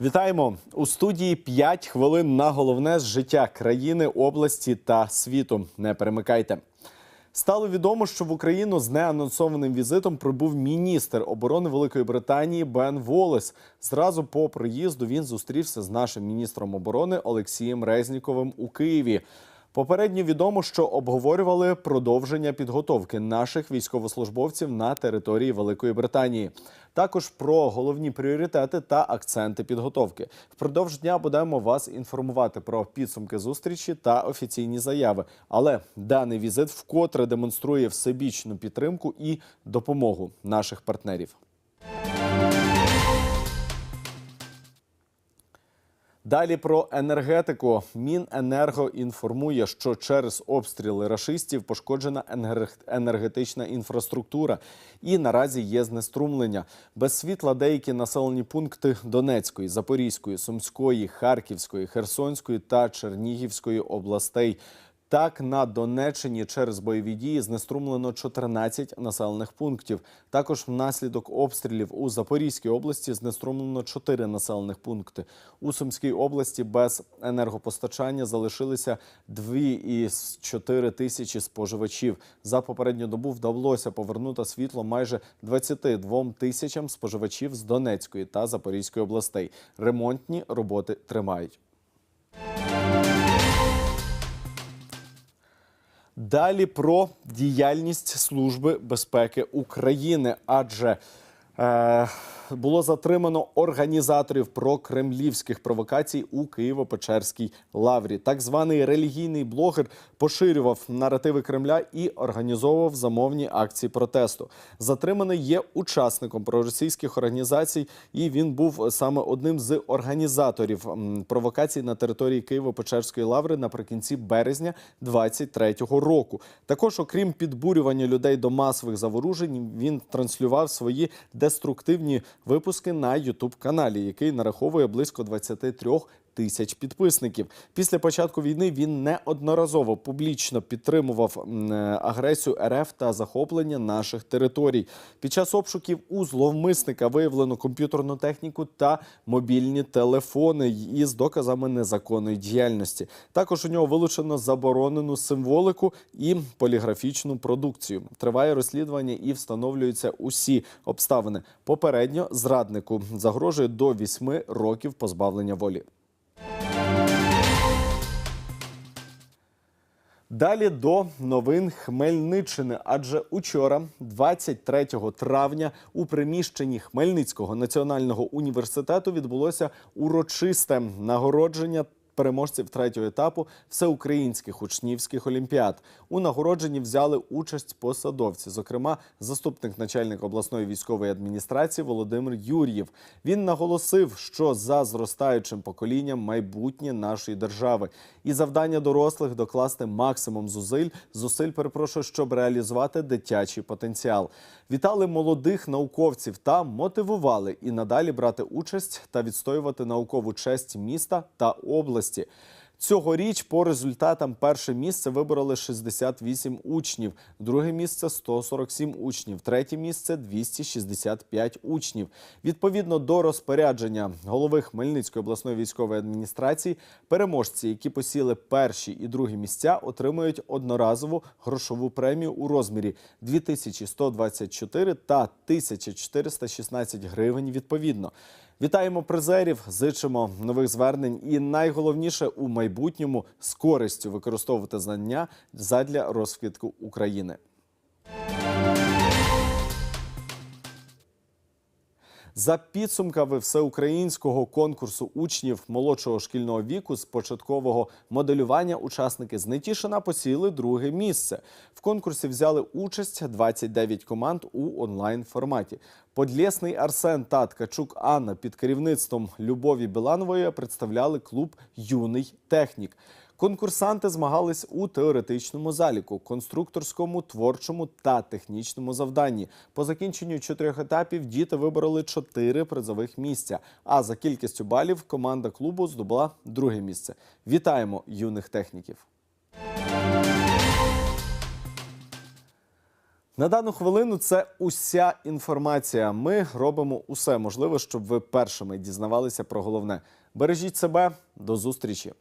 Вітаємо у студії 5 хвилин на головне з життя країни, області та світу. Не перемикайте. Стало відомо, що в Україну з неанонсованим візитом прибув міністр оборони Великої Британії Бен Волес. Зразу по приїзду він зустрівся з нашим міністром оборони Олексієм Резніковим у Києві. Попередньо відомо, що обговорювали продовження підготовки наших військовослужбовців на території Великої Британії. Також про головні пріоритети та акценти підготовки. Впродовж дня будемо вас інформувати про підсумки зустрічі та офіційні заяви. Але даний візит вкотре демонструє всебічну підтримку і допомогу наших партнерів. Далі про енергетику. Міненерго інформує, що через обстріли рашистів пошкоджена енер- енергетична інфраструктура і наразі є знеструмлення. Без світла деякі населені пункти Донецької, Запорізької, Сумської, Харківської, Херсонської та Чернігівської областей. Так, на Донеччині через бойові дії знеструмлено 14 населених пунктів. Також внаслідок обстрілів у Запорізькій області знеструмлено 4 населених пункти. У Сумській області без енергопостачання залишилися 2,4 тисячі споживачів. За попередню добу вдалося повернути світло майже 22 тисячам споживачів з Донецької та Запорізької областей. Ремонтні роботи тримають. Далі про діяльність Служби безпеки України, адже було затримано організаторів прокремлівських провокацій у Києво-Печерській лаврі. Так званий релігійний блогер поширював наративи Кремля і організовував замовні акції протесту. Затриманий є учасником проросійських організацій, і він був саме одним з організаторів провокацій на території Києво-Печерської лаври наприкінці березня 23-го року. Також, окрім підбурювання людей до масових заворушень, він транслював свої деструктивні випуски на ютуб каналі, який нараховує близько 23 тисяч підписників. Після початку війни він неодноразово публічно підтримував е, агресію РФ та захоплення наших територій. Під час обшуків у зловмисника виявлено комп'ютерну техніку та мобільні телефони із доказами незаконної діяльності. Також у нього вилучено заборонену символику і поліграфічну продукцію. Триває розслідування і встановлюються усі обставини. Попередньо зраднику загрожує до 8 років позбавлення волі. Далі до новин Хмельниччини. Адже учора, 23 травня, у приміщенні Хмельницького національного університету відбулося урочисте нагородження. Переможців третього етапу всеукраїнських учнівських олімпіад у нагородженні взяли участь посадовці, зокрема, заступник начальника обласної військової адміністрації Володимир Юр'єв. Він наголосив, що за зростаючим поколінням майбутнє нашої держави, і завдання дорослих докласти максимум зусиль, зусиль перепрошую, щоб реалізувати дитячий потенціал. Вітали молодих науковців та мотивували і надалі брати участь та відстоювати наукову честь міста та області. Цьогоріч по результатам перше місце вибороли 68 учнів, друге місце 147 учнів, третє місце 265 учнів. Відповідно до розпорядження голови Хмельницької обласної військової адміністрації, переможці, які посіли перші і другі місця, отримують одноразову грошову премію у розмірі 2124 та 1416 гривень відповідно. Вітаємо призерів, зичимо нових звернень і найголовніше у майбутньому з користю використовувати знання задля розквітку України. За підсумками всеукраїнського конкурсу учнів молодшого шкільного віку з початкового моделювання учасники з Нетішина посіли друге місце. В конкурсі взяли участь 29 команд у онлайн форматі. Подлєсний Арсен та Ткачук Анна під керівництвом Любові Біланової представляли клуб Юний технік. Конкурсанти змагались у теоретичному заліку, конструкторському, творчому та технічному завданні. По закінченню чотирьох етапів діти вибороли чотири призових місця. А за кількістю балів команда клубу здобула друге місце. Вітаємо юних техніків! На дану хвилину це уся інформація. Ми робимо усе можливе, щоб ви першими дізнавалися про головне. Бережіть себе, до зустрічі.